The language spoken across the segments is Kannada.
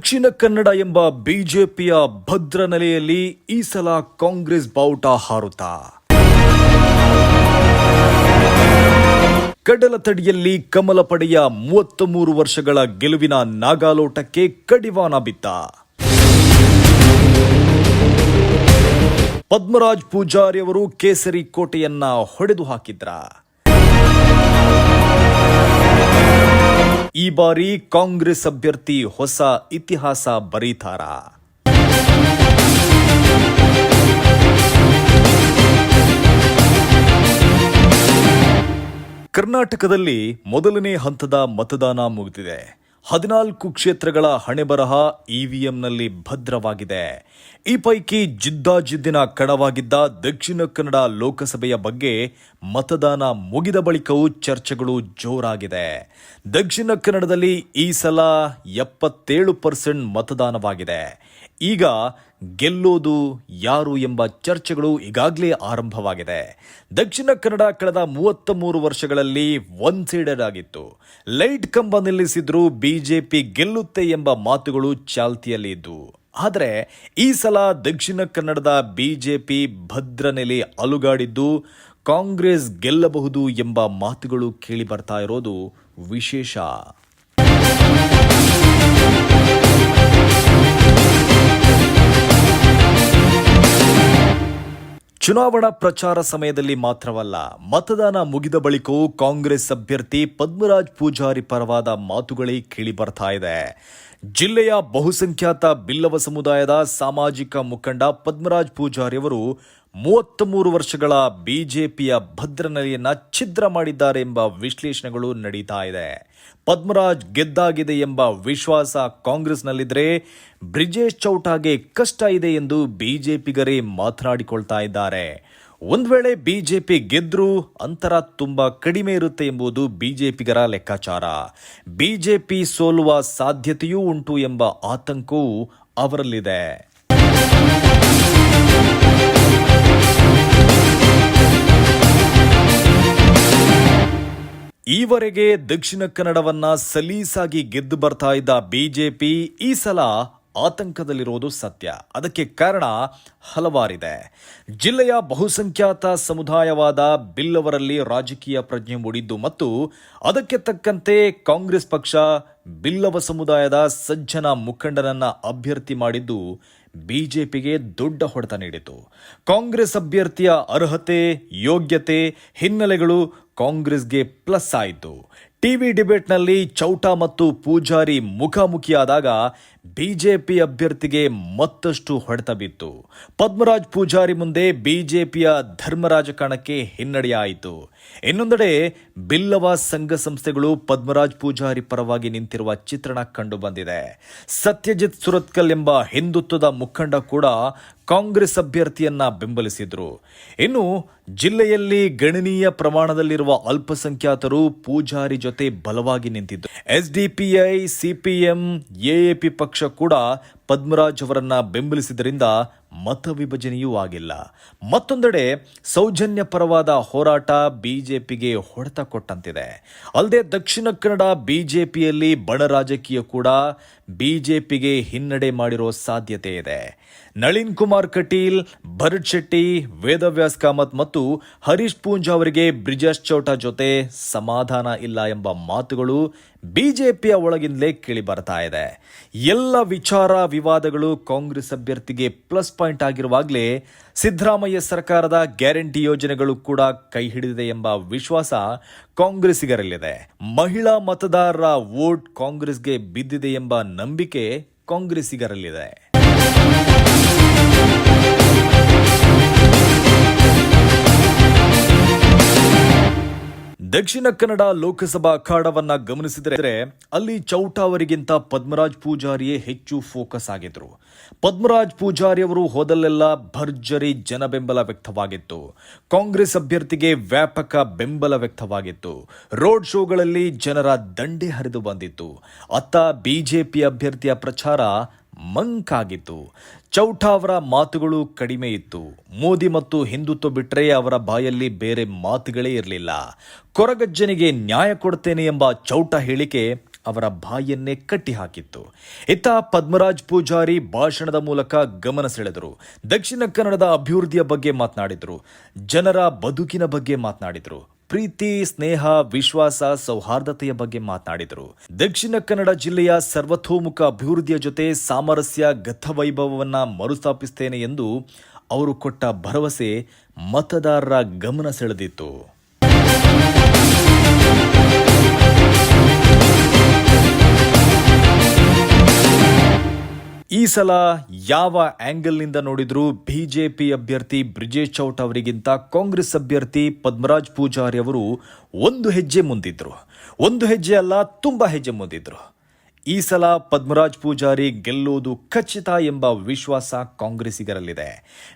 ದಕ್ಷಿಣ ಕನ್ನಡ ಎಂಬ ಬಿಜೆಪಿಯ ಭದ್ರ ನೆಲೆಯಲ್ಲಿ ಈ ಸಲ ಕಾಂಗ್ರೆಸ್ ಬಾವುಟ ಹಾರುತ್ತ? ಕಡಲ ತಡಿಯಲ್ಲಿ ಕಮಲ ಪಡೆಯ ಮೂವತ್ತ ಮೂರು ವರ್ಷಗಳ ಗೆಲುವಿನ ನಾಗಾಲೋಟಕ್ಕೆ ಕಡಿವಾಣ ಬಿತ್ತ. ಪದ್ಮರಾಜ್ ಪೂಜಾರಿ ಅವರು ಕೇಸರಿ ಕೋಟೆಯನ್ನ ಹೊಡೆದು ಹಾಕಿದ್ರ. ಈ ಬಾರಿ ಕಾಂಗ್ರೆಸ್ ಅಭ್ಯರ್ಥಿ ಹೊಸ ಇತಿಹಾಸ ಬರೀತಾರ? ಕರ್ನಾಟಕದಲ್ಲಿ ಮೊದಲನೇ ಹಂತದ ಮತದಾನ ಮುಗಿದಿದೆ. ಹದಿನಾಲ್ಕು ಕ್ಷೇತ್ರಗಳ ಹಣೆಬರಹ ಇವಿಎಂನಲ್ಲಿ ಭದ್ರವಾಗಿದೆ. ಈ ಪೈಕಿ ಜಿದ್ದಾಜಿದ್ದಿನ ಕಣವಾಗಿದ್ದ ದಕ್ಷಿಣ ಕನ್ನಡ ಲೋಕಸಭೆಯ ಬಗ್ಗೆ ಮತದಾನ ಮುಗಿದ ಬಳಿಕವೂ ಚರ್ಚೆಗಳು ಜೋರಾಗಿದೆ. ದಕ್ಷಿಣ ಕನ್ನಡದಲ್ಲಿ ಈ ಸಲ ಎಪ್ಪತ್ತೇಳು ಪರ್ಸೆಂಟ್ ಮತದಾನವಾಗಿದೆ. ಈಗ ಗೆಲ್ಲೋದು ಯಾರು ಎಂಬ ಚರ್ಚೆಗಳು ಈಗಾಗಲೇ ಆರಂಭವಾಗಿದೆ. ದಕ್ಷಿಣ ಕನ್ನಡ ಕಳೆದ ಮೂವತ್ತ ಮೂರು ವರ್ಷಗಳಲ್ಲಿ ಒನ್ ಸೈಡೆಡ್ ಆಗಿತ್ತು. ಲೈಟ್ ಕಂಬ ನಿಲ್ಲಿಸಿದ್ರೂ ಬಿಜೆಪಿ ಗೆಲ್ಲುತ್ತೆ ಎಂಬ ಮಾತುಗಳು ಚಾಲ್ತಿಯಲ್ಲಿ ಇದ್ದವು ಆದರೆ ಈ ಸಲ ದಕ್ಷಿಣ ಕನ್ನಡದ ಬಿಜೆಪಿ ಭದ್ರ ನೆಲೆ ಅಲುಗಾಡಿದ್ದು ಕಾಂಗ್ರೆಸ್ ಗೆಲ್ಲಬಹುದು ಎಂಬ ಮಾತುಗಳು ಕೇಳಿ ಬರ್ತಾ ಇರೋದು ವಿಶೇಷ. ಚುನಾವಣಾ ಪ್ರಚಾರ ಸಮಯದಲ್ಲಿ ಮಾತ್ರವಲ್ಲ, ಮತದಾನ ಮುಗಿದ ಬಳಿಕವೂ ಕಾಂಗ್ರೆಸ್ ಅಭ್ಯರ್ಥಿ ಪದ್ಮರಾಜ್ ಪೂಜಾರಿ ಪರವಾದ ಮಾತುಗಳೇ ಕೇಳಿಬರ್ತಾ ಇದೆ. ಜಿಲ್ಲೆಯ ಬಹುಸಂಖ್ಯಾತ ಬಿಲ್ಲವ ಸಮುದಾಯದ ಸಾಮಾಜಿಕ ಮುಖಂಡ ಪದ್ಮರಾಜ್ ಪೂಜಾರಿ ಅವರು ಮೂವತ್ತ ಮೂರು ವರ್ಷಗಳ ಬಿಜೆಪಿಯ ಭದ್ರ ನೆಲೆಯನ್ನು ಛಿದ್ರ ಮಾಡಿದ್ದಾರೆ ಎಂಬ ವಿಶ್ಲೇಷಣೆಗಳು ನಡೀತಾ ಇದೆ. ಪದ್ಮರಾಜ್ ಗೆದ್ದಾಗಿದೆ ಎಂಬ ವಿಶ್ವಾಸ ಕಾಂಗ್ರೆಸ್ನಲ್ಲಿದ್ದರೆ ಬ್ರಿಜೇಶ್ ಚೌಟಾಗೆ ಕಷ್ಟ ಇದೆ ಎಂದು ಬಿಜೆಪಿಗರೇ ಮಾತನಾಡಿಕೊಳ್ತಾ ಇದ್ದಾರೆ. ಒಂದು ವೇಳೆ ಬಿಜೆಪಿ ಗೆದ್ದರೂ ಅಂತರ ತುಂಬ ಕಡಿಮೆ ಇರುತ್ತೆ ಎಂಬುದು ಬಿಜೆಪಿಗರ ಲೆಕ್ಕಾಚಾರ. ಬಿಜೆಪಿ ಸೋಲುವ ಸಾಧ್ಯತೆಯೂ ಉಂಟು ಎಂಬ ಆತಂಕವೂ ಅವರಲ್ಲಿದೆ. ಈವರೆಗೆ ದಕ್ಷಿಣ ಕನ್ನಡವನ್ನ ಸಲೀಸಾಗಿ ಗೆದ್ದು ಬರ್ತಾ ಇದ್ದ ಬಿಜೆಪಿ ಈ ಸಲ ಆತಂಕದಲ್ಲಿರೋದು ಸತ್ಯ. ಅದಕ್ಕೆ ಕಾರಣ ಹಲವಾರಿದೆ. ಜಿಲ್ಲೆಯ ಬಹುಸಂಖ್ಯಾತ ಸಮುದಾಯವಾದ ಬಿಲ್ಲವರಲ್ಲಿ ರಾಜಕೀಯ ಪ್ರಜ್ಞೆ ಮೂಡಿದ್ದು ಮತ್ತು ಅದಕ್ಕೆ ತಕ್ಕಂತೆ ಕಾಂಗ್ರೆಸ್ ಪಕ್ಷ ಬಿಲ್ಲವ ಸಮುದಾಯದ ಸಜ್ಜನ ಮುಖಂಡನನ್ನ ಅಭ್ಯರ್ಥಿ ಮಾಡಿದ್ದು ಬಿಜೆಪಿಗೆ ದೊಡ್ಡ ಹೊಡೆತ ನೀಡಿತು ಕಾಂಗ್ರೆಸ್ ಅಭ್ಯರ್ಥಿಯ ಅರ್ಹತೆ, ಯೋಗ್ಯತೆ, ಹಿನ್ನೆಲೆಗಳು ಕಾಂಗ್ರೆಸ್ಗೆ ಪ್ಲಸ್ ಆಯಿತು. ಟಿವಿ ಡಿಬೇಟ್ನಲ್ಲಿ ಚೌಟಾ ಮತ್ತು ಪೂಜಾರಿ ಮುಖಾಮುಖಿಯಾದಾಗ ಬಿಜೆಪಿ ಅಭ್ಯರ್ಥಿಗೆ ಮತ್ತಷ್ಟು ಹೊಡೆತ ಬಿತ್ತು. ಪದ್ಮರಾಜ್ ಪೂಜಾರಿ ಮುಂದೆ ಬಿಜೆಪಿಯ ಧರ್ಮರಾಜಕಾರಣಕ್ಕೆ ಹಿನ್ನಡೆಯಾಯಿತು. ಇನ್ನೊಂದೆಡೆ ಬಿಲ್ಲವ ಸಂಘ ಸಂಸ್ಥೆಗಳು ಪದ್ಮರಾಜ್ ಪೂಜಾರಿ ಪರವಾಗಿ ನಿಂತಿರುವ ಚಿತ್ರಣ ಕಂಡುಬಂದಿದೆ. ಸತ್ಯಜಿತ್ ಸುರತ್ಕಲ್ ಎಂಬ ಹಿಂದುತ್ವದ ಮುಖಂಡ ಕೂಡ ಕಾಂಗ್ರೆಸ್ ಅಭ್ಯರ್ಥಿಯನ್ನ ಬೆಂಬಲಿಸಿದ್ರು. ಇನ್ನು ಜಿಲ್ಲೆಯಲ್ಲಿ ಗಣನೀಯ ಪ್ರಮಾಣದಲ್ಲಿರುವ ಅಲ್ಪಸಂಖ್ಯಾತರು ಪೂಜಾರಿ ಜೊತೆ ಬಲವಾಗಿ ನಿಂತಿದ್ದು ಎಸ್ಡಿಪಿಐ, ಸಿಪಿಎಂ, ಎಎಪಿ ಪಕ್ಷ ಕೂಡ ಪದ್ಮರಾಜ್ ಅವರನ್ನ ಬೆಂಬಲಿಸಿದ್ದರಿಂದ ಮತ ವಿಭಜನೆಯೂ ಆಗಿಲ್ಲ. ಮತ್ತೊಂದೆಡೆ ಸೌಜನ್ಯ ಪರವಾದ ಹೋರಾಟ ಬಿಜೆಪಿಗೆ ಹೊಡೆತ ಕೊಟ್ಟಂತಿದೆ. ಅಲ್ಲದೆ ದಕ್ಷಿಣ ಕನ್ನಡ ಬಿಜೆಪಿಯಲ್ಲಿ ಬಣ ರಾಜಕೀಯ ಕೂಡ ಬಿಜೆಪಿಗೆ ಹಿನ್ನಡೆ ಮಾಡಿರೋ ಸಾಧ್ಯತೆ ಇದೆ. ನಳಿನ್ ಕುಮಾರ್ ಕಟೀಲ್, ಭರತ್ ಶೆಟ್ಟಿ, ವೇದವ್ಯಾಸ್ ಕಾಮತ್ ಮತ್ತು ಹರೀಶ್ ಪೂಂಜ್ ಅವರಿಗೆ ಬ್ರಿಜೇಶ್ ಚೌಟ ಜೊತೆ ಸಮಾಧಾನ ಇಲ್ಲ ಎಂಬ ಮಾತುಗಳು ಬಿಜೆಪಿಯ ಒಳಗಿಂದಲೇ ಕೇಳಿ ಬರ್ತಾ ಇದೆ. ಎಲ್ಲ ವಿಚಾರ ವಿವಾದಗಳು ಕಾಂಗ್ರೆಸ್ ಅಭ್ಯರ್ಥಿಗೆ ಪ್ಲಸ್ ಪಾಯಿಂಟ್ ಆಗಿರುವಾಗಲೇ ಸಿದ್ದರಾಮಯ್ಯ ಸರ್ಕಾರದ ಗ್ಯಾರಂಟಿ ಯೋಜನೆಗಳು ಕೂಡ ಕೈ ಹಿಡಿದಿದೆ ಎಂಬ ವಿಶ್ವಾಸ ಕಾಂಗ್ರೆಸ್ಸಿಗರಲ್ಲಿದೆ. ಮಹಿಳಾ ಮತದಾರರ ವೋಟ್ ಕಾಂಗ್ರೆಸ್ಗೆ ಬಿದ್ದಿದೆ ಎಂಬ ನಂಬಿಕೆ ಕಾಂಗ್ರೆಸ್ಸಿಗರಲ್ಲಿದೆ. ದಕ್ಷಿಣ ಕನ್ನಡ ಲೋಕಸಭಾ ಅಖಾಡವನ್ನ ಗಮನಿಸಿದರೆ ಅಲ್ಲಿ ಚೌಟಾ ಅವರಿಗಿಂತ ಪದ್ಮರಾಜ್ ಪೂಜಾರಿಯೇ ಹೆಚ್ಚು ಫೋಕಸ್ ಆಗಿದ್ರು. ಪದ್ಮರಾಜ್ ಪೂಜಾರಿ ಅವರು ಹೋದಲ್ಲೆಲ್ಲ ಭರ್ಜರಿ ಜನ ಬೆಂಬಲ ವ್ಯಕ್ತವಾಗಿತ್ತು. ಕಾಂಗ್ರೆಸ್ ಅಭ್ಯರ್ಥಿಗೆ ವ್ಯಾಪಕ ಬೆಂಬಲ ವ್ಯಕ್ತವಾಗಿತ್ತು. ರೋಡ್ ಶೋಗಳಲ್ಲಿ ಜನರ ದಂಡೆ ಹರಿದು ಬಂದಿತ್ತು. ಅತ್ತ ಬಿಜೆಪಿ ಅಭ್ಯರ್ಥಿಯ ಪ್ರಚಾರ ಮಂಕಾಗಿತ್ತು. ಚೌಟ ಅವರ ಮಾತುಗಳು ಕಡಿಮೆ ಇತ್ತು. ಮೋದಿ ಮತ್ತು ಹಿಂದುತ್ವ ಬಿಟ್ಟರೆ ಅವರ ಬಾಯಲ್ಲಿ ಬೇರೆ ಮಾತುಗಳೇ ಇರಲಿಲ್ಲ. ಕೊರಗಜ್ಜನಿಗೆ ನ್ಯಾಯ ಕೊಡ್ತೇನೆ ಎಂಬ ಚೌಟ ಹೇಳಿಕೆ ಅವರ ಬಾಯನ್ನೇ ಕಟ್ಟಿಹಾಕಿತ್ತು. ಇತ್ತ ಪದ್ಮರಾಜ್ ಪೂಜಾರಿ ಭಾಷಣದ ಮೂಲಕ ಗಮನ ಸೆಳೆದರು. ದಕ್ಷಿಣ ಕನ್ನಡದ ಅಭಿವೃದ್ಧಿಯ ಬಗ್ಗೆ ಮಾತನಾಡಿದರು. ಜನರ ಬದುಕಿನ ಬಗ್ಗೆ ಮಾತನಾಡಿದರು. ಪ್ರೀತಿ, ಸ್ನೇಹ, ವಿಶ್ವಾಸ, ಸೌಹಾರ್ದತೆಯ ಬಗ್ಗೆ ಮಾತನಾಡಿದರು. ದಕ್ಷಿಣ ಕನ್ನಡ ಜಿಲ್ಲೆಯ ಸರ್ವತೋಮುಖ ಅಭಿವೃದ್ಧಿಯ ಜೊತೆ ಸಾಮರಸ್ಯ, ಗತವೈಭವವನ್ನ ಮರುಸ್ಥಾಪಿಸುತ್ತೇನೆ ಎಂದು ಅವರು ಕೊಟ್ಟ ಭರವಸೆ ಮತದಾರರ ಗಮನ ಸೆಳೆದಿತ್ತು. ಈ ಸಲ ಯಾವ ಆಂಗಲ್ನಿಂದ ಜೆ ಬಿಜೆಪಿ ಅಭ್ಯರ್ಥಿ ಬ್ರಿಜೇಶ್ ಚೌಟ್ ಅವರಿಗಿಂತ ಕಾಂಗ್ರೆಸ್ ಅಭ್ಯರ್ಥಿ ಪದ್ಮರಾಜ್ ಪೂಜಾರಿ ಅವರು ಒಂದು ಹೆಜ್ಜೆ ಮುಂದಿದ್ರು. ಒಂದು ಹೆಜ್ಜೆ ಅಲ್ಲ, ತುಂಬ ಹೆಜ್ಜೆ ಮುಂದಿದ್ರು. ಈ ಸಲ ಪದ್ಮರಾಜ್ ಪೂಜಾರಿ ಗೆಲ್ಲುವುದು ಖಚಿತ ಎಂಬ ವಿಶ್ವಾಸ ಕಾಂಗ್ರೆಸ್ಸಿಗರಲ್ಲಿದೆ.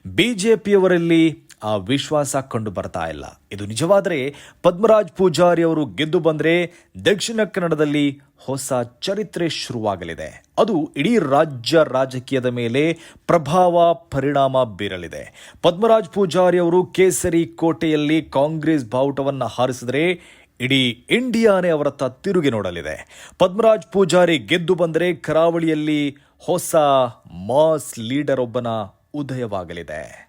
ಬಿಜೆಪಿಯವರಲ್ಲಿ ಆ ವಿಶ್ವಾಸ ಕಂಡು ಬರ್ತಾ ಇಲ್ಲ. ಇದು ನಿಜವಾದರೆ ಪದ್ಮರಾಜ್ ಪೂಜಾರಿ ಅವರು ಗೆದ್ದು ಬಂದರೆ ದಕ್ಷಿಣ ಕನ್ನಡದಲ್ಲಿ ಹೊಸ ಚರಿತ್ರೆ ಶುರುವಾಗಲಿದೆ. ಅದು ಇಡೀ ರಾಜ್ಯ ರಾಜಕೀಯದ ಮೇಲೆ ಪ್ರಭಾವ, ಪರಿಣಾಮ ಬೀರಲಿದೆ. ಪದ್ಮರಾಜ್ ಪೂಜಾರಿ ಅವರು ಕೇಸರಿ ಕೋಟೆಯಲ್ಲಿ ಕಾಂಗ್ರೆಸ್ ಬಾವುಟವನ್ನು ಹಾರಿಸಿದರೆ ಇಡೀ ಇಂಡಿಯಾನೇ ಅವರತ್ತ ತಿರುಗಿ ನೋಡಲಿದೆ. ಪದ್ಮರಾಜ್ ಪೂಜಾರಿ ಗೆದ್ದು ಬಂದರೆ ಕರಾವಳಿಯಲ್ಲಿ ಹೊಸ ಮಾಸ್ ಲೀಡರ್ ಒಬ್ಬನ ಉದಯವಾಗಲಿದೆ.